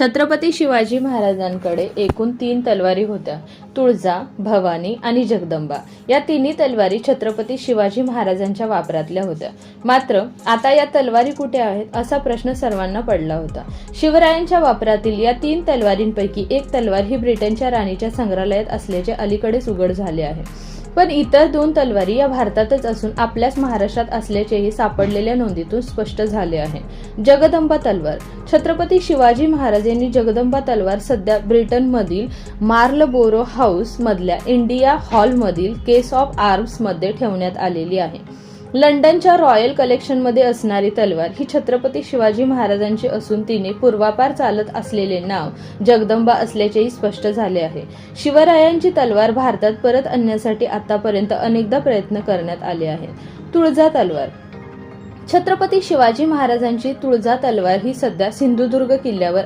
छत्रपती शिवाजी महाराजांकडे एकूण तीन तलवारी होत्या. तुळजा भवानी आणि जगदंबा. या तिन्ही तलवारी छत्रपती शिवाजी महाराजांच्या वापरातल्या होत्या. मात्र आता या तलवारी कुठे आहेत असा प्रश्न सर्वांना पडला होता. शिवरायांच्या वापरातील या तीन तलवारींपैकी एक तलवार ही ब्रिटनच्या राणीच्या संग्रहालयात असल्याचे अलीकडेच उघड झाले आहे. पण इतर दोन तलवारी या भारतातच असून आपल्याच महाराष्ट्रात असल्याचेही सापडलेल्या नोंदीतून स्पष्ट झाले आहे. जगदंबा तलवार. छत्रपती शिवाजी महाराज यांनी जगदंबा तलवार सध्या ब्रिटनमधील मार्लबोरो हाऊस मधल्या इंडिया हॉलमधील केस ऑफ आर्म्समध्ये ठेवण्यात आलेली आहे. लंडनच्या रॉयल कलेक्शनमध्ये असणारी तलवार ही छत्रपती शिवाजी महाराजांची असून तिने पूर्वापार चालत असलेले नाव जगदंबा असल्याचेही स्पष्ट झाले आहे. शिवरायांची तलवार भारतात परत आणण्यासाठी आतापर्यंत अनेकदा प्रयत्न करण्यात आले आहेत. तुळजा तलवार छत्रपती शिवाजी महाराजांची तुळजा तलवार ही सध्या सिंधुदुर्ग किल्ल्यावर